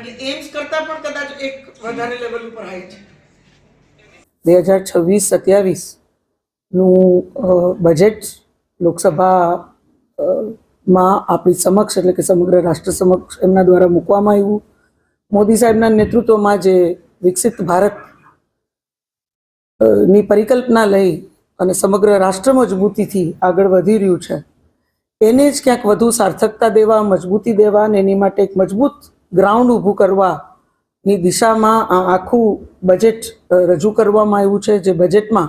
આજે એમ્સ કરતાં પણ કદાચ એક વધારે લેવલ ઉપર હાઈ છે. બે હજાર છવ્વીસ સત્યાવીસનું બજેટ લોકસભા માં આપણી સમક્ષ એટલે કે સમગ્ર રાષ્ટ્ર સમક્ષ એમના દ્વારા મૂકવામાં આવ્યું. મોદી સાહેબના નેતૃત્વમાં જે વિકસિત ભારતની પરિકલ્પના લઈ અને સમગ્ર રાષ્ટ્ર મજબૂતીથી આગળ વધી રહ્યું છે, એને જ ક્યાંક વધુ સાર્થકતા દેવા, મજબૂતી દેવા અને એની માટે એક મજબૂત ગ્રાઉન્ડ ઊભું કરવાની દિશામાં આખું બજેટ રજૂ કરવામાં આવ્યું છે જે બજેટમાં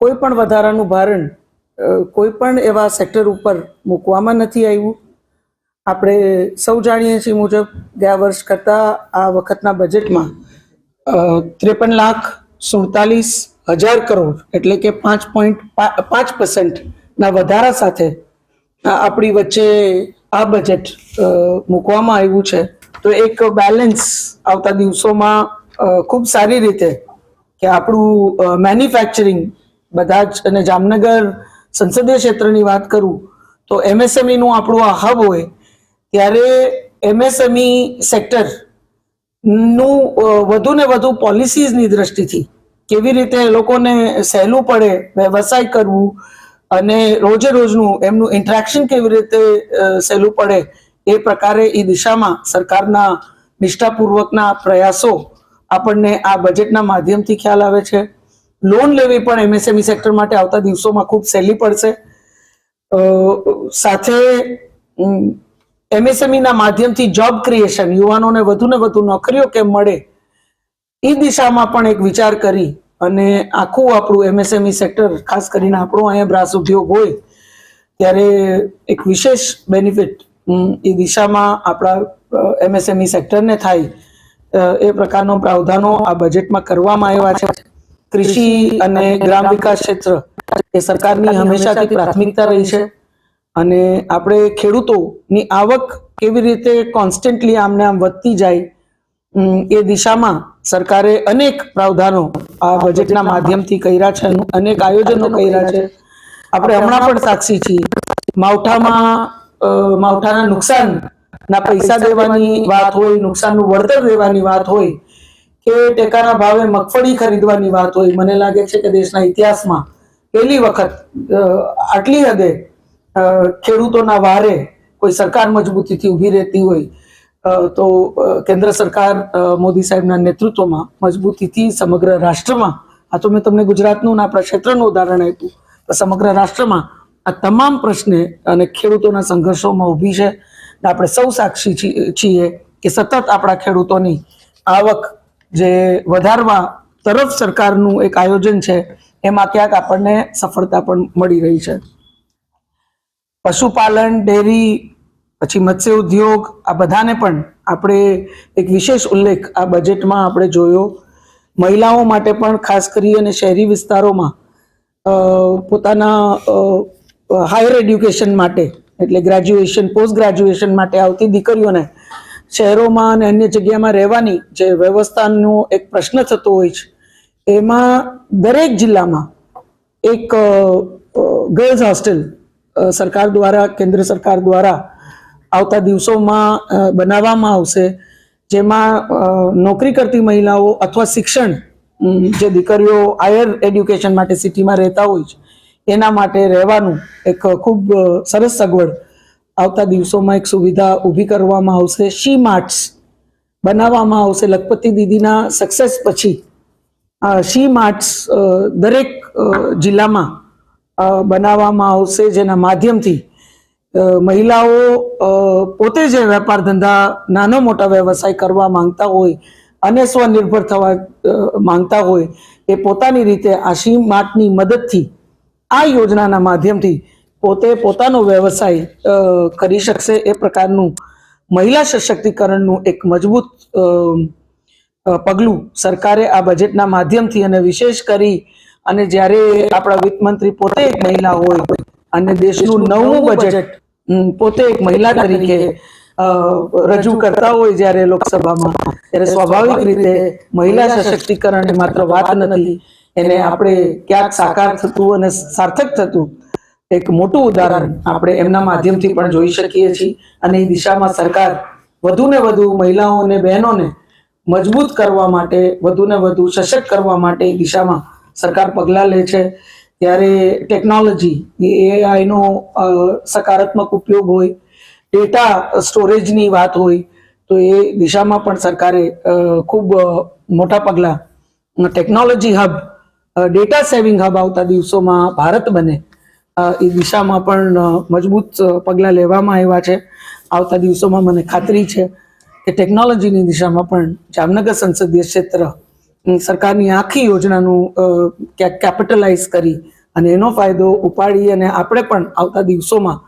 કોઈ પણ વધારાનું ભારણ કોઈ પણ એવા સેક્ટર ઉપર મૂકવામાં નથી આવ્યું. આપણે સૌ જાણીએ છીએ મુજબ ગયા વર્ષ કરતાં આ વખતના બજેટમાં ત્રેપન લાખ સુડતાલીસ હજાર કરોડ એટલે કે પાંચ પોઈન્ટ પાંચ પર્સન્ટના વધારા સાથે આપણી વચ્ચે આ બજેટ મૂકવામાં આવ્યું છે. તો એક બેલેન્સ આવતા દિવસોમાં ખૂબ સારી રીતે કે આપણું મેન્યુફેક્ચરિંગ બધા જ અને જામનગર સંસદીય ક્ષેત્રની વાત કરું, તો એમએસએમઈનું આપણું આ હબ હોય, ત્યારે એમએસએમઈ સેક્ટરનું વધુ ને વધુ પોલિસીઝની દ્રષ્ટિથી કેવી રીતે લોકોને સહેલું પડે, વ્યવસાય કરવું અને રોજે રોજનું એમનું ઇન્ટરેક્શન કેવી રીતે સહેલું પડે એ પ્રકારે એ દિશામાં સરકારના નિષ્ઠાપૂર્વકના પ્રયાસો આપણને આ બજેટના માધ્યમથી ખ્યાલ આવે છે. લોન લેવી પણ એમએસએમઈ સેક્ટર માટે આવતા દિવસોમાં ખૂબ સહેલી પડશે. સાથે એમએસએમઈના માધ્યમથી જોબ ક્રિએશન યુવાનોને વધુ ને વધુ નોકરીઓ કેમ મળે? એ દિશામાં પણ એક વિચાર કરી અને આખું આપણું એમએસએમઈ સેક્ટર ખાસ કરીને આપણો અહીંયા બ્રાસ ઉદ્યોગ હોય, ત્યારે એક વિશેષ બેનિફિટ એ દિશામાં આપણા એમએસએમઈ સેક્ટરને થાય એ પ્રકારનો પ્રાવધાનો આ બજેટમાં કરવામાં આવ્યા છે. કૃષિ અને ગ્રામ વિકાસ ક્ષેત્ર એ સરકારની હંમેશાથી પ્રાથમિકતા રહી છે. અને આપણે ખેડૂતોની આવક કેવી રીતે કોન્સ્ટન્ટલી આમને આમ વધતી જાય એ દિશામાં સરકારે અનેક પ્રાવધાનો આ બજેટના માધ્યમથી કર્યા છે. અનેક આયોજનો કર્યા છે. આપણે હમણાં પણ સાક્ષી છીએ. માવઠામાં માવઠાના નુકસાન ના પૈસા દેવાની વાત. હોય નુકસાનનું વળતર દેવાની વાત હોય કે ટેકાના ભાવે મગફળી ખરીદવાની વાત હોય મને લાગે છે કે દેશના ઇતિહાસમાં પહેલી વખત આટલી હદે ખેડૂતોના વારે કોઈ સરકાર મજબૂતીથી ઊભી રહેતી હોય તો કેન્દ્ર સરકાર મોદી સાહેબના નેતૃત્વમાં મજબૂતીથી સમગ્ર રાષ્ટ્રમાં આ તો મેં તમને ગુજરાતનું ને આપણા ક્ષેત્રનું ઉદાહરણ આપ્યું તો સમગ્ર રાષ્ટ્રમાં આ તમામ પ્રશ્ને અને ખેડૂતોના સંઘર્ષોમાં ઊભી છે આપણે સૌ સાક્ષી છીએ કે સતત આપણા ખેડૂતોની આવક જે વધારવા તરફ સરકારનું એક આયોજન છે, એમાં ક્યાંક આપણને સફળતા પણ મળી રહી છે. પશુપાલન, ડેરી, પછી મત્સ્ય ઉદ્યોગ, આ બધાને પણ આપણે એક વિશેષ ઉલ્લેખ આ બજેટમાં આપણે જોયો. મહિલાઓ માટે પણ ખાસ કરી અને શહેરી વિસ્તારોમાં પોતાના હાયર એડ્યુકેશન માટે, એટલે ગ્રેજ્યુએશન પોસ્ટ ગ્રેજ્યુએશન માટે આવતી દીકરીઓને શહેરોમાં અને અન્ય જગ્યામાં રહેવાની જે વ્યવસ્થાનો એક પ્રશ્ન થતો હોય છે, એમાં દરેક જિલ્લામાં એક ગર્લ્સ હોસ્ટેલ સરકાર દ્વારા, કેન્દ્ર સરકાર દ્વારા આવતા દિવસોમાં બનાવવામાં આવશે, જેમાં નોકરી કરતી મહિલાઓ અથવા શિક્ષણ જે દીકરીઓ હાયર એડ્યુકેશન માટે સિટીમાં રહેતા હોય છે એના માટે રહેવાનું એક ખૂબ સરસ સગવડ આવતા દિવસોમાં એક સુવિધા ઊભી કરવામાં આવશે. શી માર્ટ્સ બનાવવામાં આવશે. લખપતિ દીદીના સક્સેસ પછી શી માર્ટ્સ દરેક જિલ્લામાં બનાવવામાં આવશે. જેના માધ્યમથી મહિલાઓ પોતે જે વેપાર ધંધા, નાનો મોટા વ્યવસાય કરવા માંગતા હોય અને સ્વનિર્ભર થવા માંગતા હોય, એ પોતાની રીતે આ શી માર્ટની મદદથી આ યોજનાના માધ્યમથી પોતે પોતાનો વ્યવસાય કરી શકશે એ પ્રકારનું મહિલા સશક્તિકરણનું એક મજબૂત પગલું સરકારે આ બજેટના માધ્યમથી અને વિશેષ કરી અને જ્યારે આપણા વિત્ત મંત્રી પોતે એક મહિલા હોય અને દેશનું નવું બજેટ પોતે એક મહિલા તરીકે રજૂ કરતા હોય જ્યારે લોકસભામાં ત્યારે સ્વાભાવિક રીતે મહિલા સશક્તિકરણ માત્ર વાત નથી. એને આપણે ક્યાંક સાકાર થતું અને સાર્થક થતું એક મોટું ઉદાહરણ આપણે એમના માધ્યમથી પણ જોઈ શકીએ છીએ. અને એ દિશામાં સરકાર વધુ ને વધુ મહિલાઓ અને બહેનોને મજબૂત કરવા માટે, વધુ ને વધુ સશક્ત કરવા માટે એ દિશામાં સરકાર પગલાં લે છે. ત્યારે ટેકનોલોજી એઆઈનો સકારાત્મક ઉપયોગ હોય ડેટા સ્ટોરેજની વાત હોય, તો એ દિશામાં પણ સરકારે ખૂબ મોટા પગલાં technology hub data saving hub આવતા દિવસોમાં ભારત બને. એ દિશામાં પણ મજબૂત પગલાં લેવામાં આવ્યા છે. આવતા દિવસોમાં મને ખાતરી છે કે ટેકનોલોજીની દિશામાં પણ જામનગર સંસદીય ક્ષેત્ર સરકારની આખી યોજનાનું ક્યાંક કેપિટલાઇઝ કરી અને એનો ફાયદો ઉપાડી અને આપણે પણ આવતા દિવસોમાં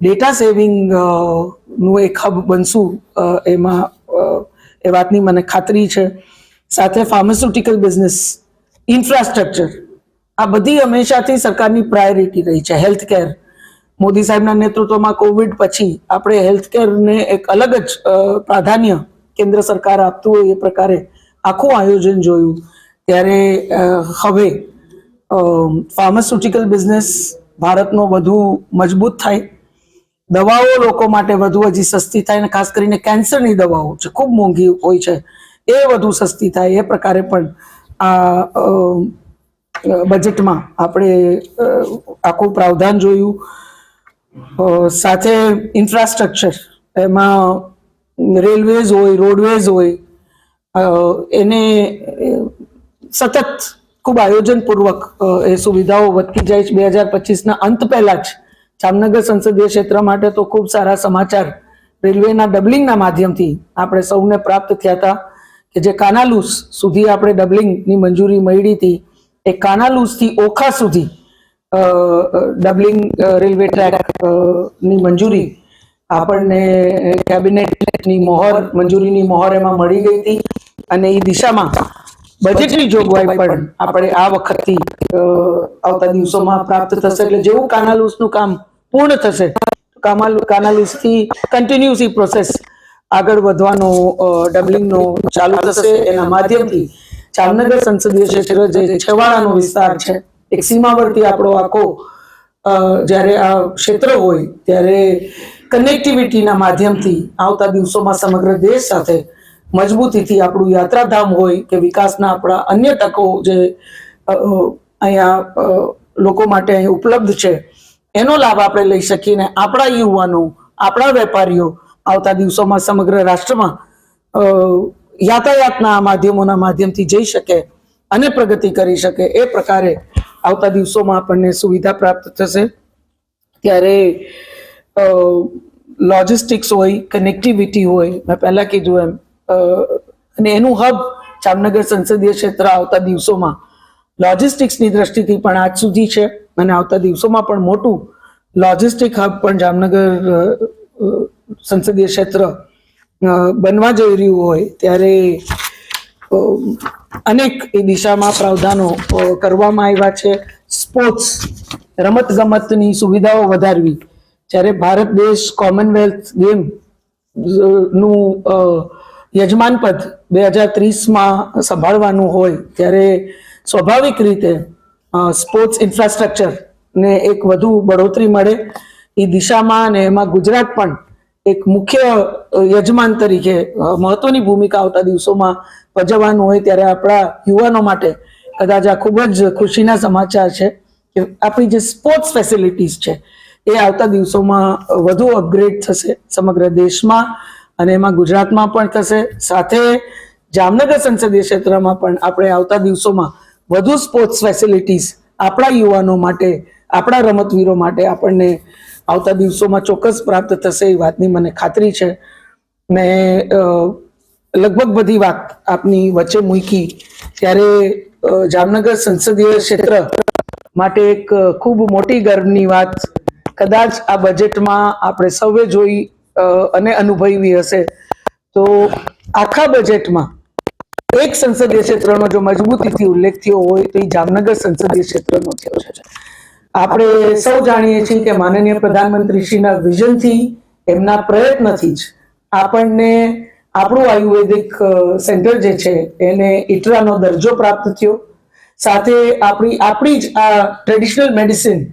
ડેટા સેવિંગનું એક હબ બનશું એમાં એ વાતની મને ખાતરી છે. સાથે ફાર્માસ્યુટિકલ બિઝનેસ ઇન્ફ્રાસ્ટ્રક્ચર આ બધી હંમેશાથી સરકારની પ્રાયોરિટી રહી છે. હેલ્થ કેર મોદી સાહેબના નેતૃત્વમાં કોવિડ પછી આપણે હેલ્થ કેરને એક અલગ જ પ્રાધાન્ય કેન્દ્ર સરકાર આપતું હોય એ પ્રકારે આખું આયોજન જોયું. ત્યારે હવે ફાર્માસ્યુટિકલ બિઝનેસ ભારતનો વધુ મજબૂત થાય. દવાઓ લોકો માટે વધુ હજી સસ્તી થાય અને ખાસ કરીને કેન્સરની દવાઓ છે. ખૂબ મોંઘી હોય છે. એ વધુ સસ્તી થાય એ પ્રકારે પણ આ બજેટમાં આપણે આખું પ્રાવધાન જોયું. સાથે ઇન્ફ્રાસ્ટ્રક્ચર એમાં રેલવેઝ હોય રોડવેઝ હોય એને સતત ખૂબ આયોજનપૂર્વક એ સુવિધાઓ વધતી જાય છે. બે હજાર પચીસના અંત પહેલાં જ જામનગર સંસદીય ક્ષેત્ર માટે તો ખૂબ સારા સમાચાર રેલવેના ડબલિંગના માધ્યમથી આપણે સૌને પ્રાપ્ત થયા હતા. કે જે કાનાલુસ સુધી આપણે ડબલિંગની મંજૂરી મળી હતી, એ કાનાલુસથી ઓખા સુધી ડબલિંગ રેલવે ટ્રેક મંજૂરી આપણને કેબિનેટની મોહર, મંજૂરીની મોહર એમાં મળી ગઈ હતી અને એ દિશામાં બજેટની જોગવાઈ પણ આપણે આ વખતથી આવતા દિવસોમાં પ્રાપ્ત થશે. એટલે જેવું કાનાલુસનું કામ પૂર્ણ થશે કામાલ, કાનાલુસથી કન્ટિન્યુઅસ પ્રોસેસ આગળ વધવાનો ડબલિંગનો ચાલુ થશે. એના માધ્યમથી જામનગર સંસદીય ક્ષેત્ર જે છેવાડાનો વિસ્તાર છે, એક સીમાવર્તી આપણો આખો જ્યારે આ ક્ષેત્ર હોય, ત્યારે કનેક્ટિવિટીના માધ્યમથી આવતા દિવસોમાં સમગ્ર દેશ સાથે મજબૂતીથી આપણું યાત્રાધામ હોય કે વિકાસના આપણા અન્ય તકો જે અહીંયા લોકો માટે અહીં ઉપલબ્ધ છે, એનો લાભ આપણે લઈ શકીએ ને આપણા યુવાનો, આપણા વેપારીઓ આવતા દિવસોમાં સમગ્ર રાષ્ટ્રમાં યાતાયાતના માધ્યમોના માધ્યમથી જઈ શકે અને પ્રગતિ કરી શકે એ પ્રકારે આવતા દિવસોમાં આપણને સુવિધા પ્રાપ્ત થશે. ત્યારે લોજિસ્ટિક્સ હોય કનેક્ટિવિટી હોય, મેં પહેલાં કીધું એમ અને એનું હબ જામનગર સંસદીય ક્ષેત્ર આવતા દિવસોમાં લોજિસ્ટિક્સની દ્રષ્ટિથી પણ આજ સુધી છે અને આવતા દિવસોમાં પણ મોટું લોજિસ્ટિક હબ પણ જામનગર સંસદીય ક્ષેત્ર બનવા જઈ રહ્યું હોય ત્યારે અનેક એ દિશામાં પ્રાવધાનો કરવામાં આવ્યા છે. સ્પોર્ટ્સ રમત ગમતની સુવિધાઓ વધારવી. જ્યારે ભારત દેશ કોમનવેલ્થ ગેમનું યજમાન બે હજાર ત્રીસમાં સંભાળવાનું હોય ત્યારે સ્વાભાવિક રીતે સ્પોર્ટ્સ ઇન્ફ્રાસ્ટ્રક્ચર ને એક વધુ બઢોતરી મળે. એ દિશામાં અને એમાં ગુજરાત પણ એક મુખ્ય યજમાન તરીકે મહત્વની ભૂમિકા આવતા દિવસોમાં ભજવવાનું હોય ત્યારે આપણા યુવાનો માટે કદાચ આ ખૂબ જ ખુશીના સમાચાર છે કે આપણી જે સ્પોર્ટ્સ ફેસિલિટીઝ છે એ આવતા દિવસોમાં વધુ અપગ્રેડ થશે સમગ્ર દેશમાં અને એમાં ગુજરાતમાં પણ થશે. સાથે જામનગર સંસદીય ક્ષેત્રમાં પણ આપણે આવતા દિવસોમાં વધુ સ્પોર્ટ્સ ફેસિલિટીઝ આપણા યુવાનો માટે, આપણા રમતવીરો માટે આપણને આવતા દિવસોમાં ચોક્કસ પ્રાપ્ત થશે એ વાતની મને ખાતરી છે. મેં લગભગ બધી વાત આપની વચ્ચે મૂકી ત્યારે જામનગર સંસદીય ક્ષેત્ર માટે એક ખૂબ મોટી ગર્વની વાત. કદાચ આ બજેટમાં આપણે સૌએ જોઈ અને અનુભવી હશે. તો આખા બજેટમાં એક સંસદીય ક્ષેત્રનો જો મજબૂતીથી ઉલ્લેખ થયો હોય તો એ જામનગર સંસદીય ક્ષેત્રનો થયો છે. આપણે સૌ જાણીએ છીએ કે માનનીય પ્રધાનમંત્રીશ્રીના વિઝનથી એમના પ્રયત્નથી જ આપણને આપણું આયુર્વેદિક સેન્ટર જે છે એને ઇટરાનો દરજ્જો પ્રાપ્ત થયો. સાથે આપણી આપણી જ આ ટ્રેડિશનલ મેડિસિનની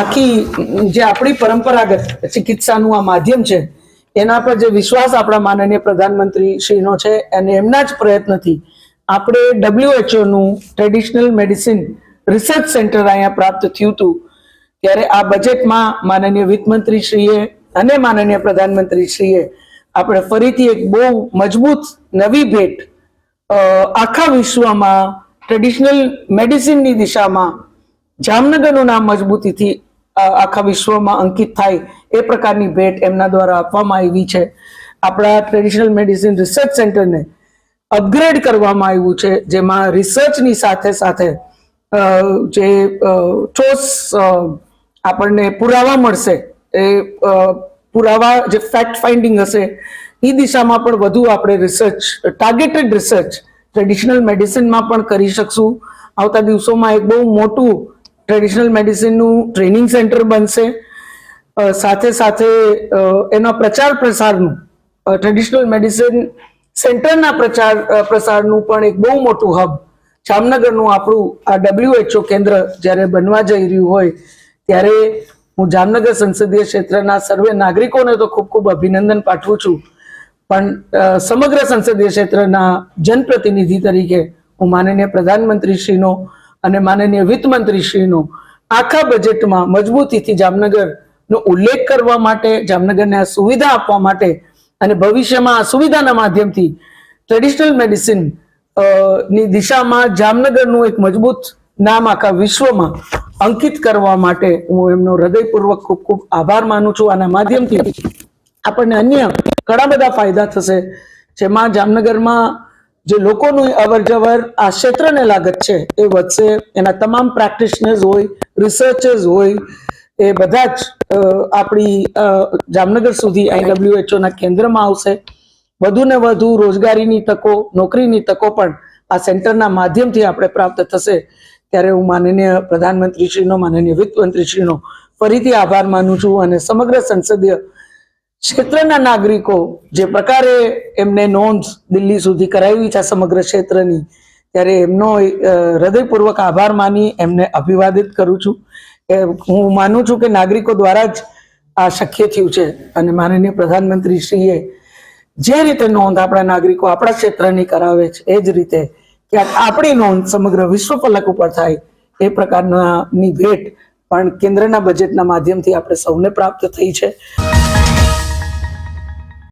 આખી, જે આપણી પરંપરાગત ચિકિત્સાનું આ માધ્યમ છે, એના પર જે વિશ્વાસ આપણા માનનીય પ્રધાનમંત્રી શ્રીનો છે અને એમના જ પ્રયત્નથી આપણે ડબ્લ્યુએચઓનું ટ્રેડિશનલ મેડિસિન રિસર્ચ સેન્ટર અહીંયા પ્રાપ્ત થયું હતું. ત્યારે આ બજેટમાં માનનીય વિત્તમંત્રી શ્રીએ અને માનનીય પ્રધાનમંત્રી શ્રીએ આપણે ફરીથી એક બહુ મજબૂત નવી ભેટ આખા વિશ્વમાં ટ્રેડિશનલ મેડિસિનની દિશામાં જામનગરનું નામ મજબૂતીથી આખા વિશ્વમાં અંકિત થાય એ પ્રકારની ભેટ એમના દ્વારા આપવામાં આવી છે. આપણા ટ્રેડિશનલ મેડિસિન રિસર્ચ સેન્ટરને અપગ્રેડ કરવામાં આવ્યું છે, જેમાં રિસર્ચની સાથે સાથે જે ઠોસ આપણને પુરાવા મળશે, એ પુરાવા જે ફેક્ટ ફાઇન્ડિંગ હશે, એ દિશામાં પણ વધુ આપણે રિસર્ચ ટાર્ગેટેડ રિસર્ચ ટ્રેડિશનલ મેડિસિનમાં પણ કરી શકશું. આવતા દિવસોમાં એક બહુ મોટું ટ્રેડિશનલ મેડિસિનનું ટ્રેનિંગ સેન્ટર બનશે. સાથે સાથે એના પ્રચાર પ્રસારનું ટ્રેડિશનલ મેડિસિન સેન્ટરના પ્રચાર પ્રસારનું પણ એક બહુ મોટું હબ જામનગરનું આપણું આ ડબલ્યુએચઓ કેન્દ્ર જ્યારે બનવા જઈ રહ્યું હોય, ત્યારે હું જામનગર સંસદીય ક્ષેત્રના સર્વે નાગરિકોને તો ખૂબ ખૂબ અભિનંદન પાઠવું છું. પણ સમગ્ર સંસદીય ક્ષેત્રના જનપ્રતિનિધિ તરીકે હું માનનીય પ્રધાનમંત્રીશ્રીનો અને માનનીય વિત્તમંત્રીશ્રીનો આખા બજેટમાં મજબૂતીથી જામનગરનો ઉલ્લેખ કરવા માટે, જામનગરને આ સુવિધા આપવા માટે અને ભવિષ્યમાં આ સુવિધાના માધ્યમથી ટ્રેડિશનલ મેડિસિન ની દિશામાં જામનગરનું એક મજબૂત નામ આખા વિશ્વમાં અંકિત કરવા માટે હું એમનો હૃદયપૂર્વક ખૂબ ખૂબ આભાર માનું છું. આના માધ્યમથી આપણને અન્ય ઘણા બધા ફાયદા થશે. જેમાં જામનગરમાં જે લોકોનું અવર જવર આ ક્ષેત્રને લાગત છે એ વધશે. એના તમામ પ્રેક્ટિશનર્સ હોય, રિસર્ચર્સ હોય, એ બધા જ આપણી જામનગર સુધી આઈડબ્લ્યુએચઓના કેન્દ્રમાં આવશે. વધુ ને વધુ રોજગારીની તકો, નોકરીની તકો પણ આ સેન્ટરના માધ્યમથી આપણે પ્રાપ્ત થશે. ત્યારે હું માનનીય પ્રધાનમંત્રીશ્રીનો, માનનીય વિત્તમંત્રીશ્રીનો ફરીથી આભાર માનું છું અને સમગ્ર સંસદીય ક્ષેત્રના નાગરિકો જે પ્રકારે એમને નોંધ દિલ્હી સુધી કરાવી છે સમગ્ર ક્ષેત્રની, ત્યારે એમનો હૃદયપૂર્વક આભાર માની એમને અભિવાદિત કરું છું. હું માનું છું કે નાગરિકો દ્વારા જ આ શક્ય થયું છે. અને માનનીય પ્રધાનમંત્રી શ્રીએ જે રીતે નોંધ આપણા નાગરિકો આપણા ક્ષેત્રની કરાવે છે, એ જ રીતે ક્યાંક આપણી નોંધ સમગ્ર વિશ્વ ફલક ઉપર થાય, એ પ્રકારના ભેટ પણ કેન્દ્રના બજેટના માધ્યમથી આપણે સૌને પ્રાપ્ત થઈ છે.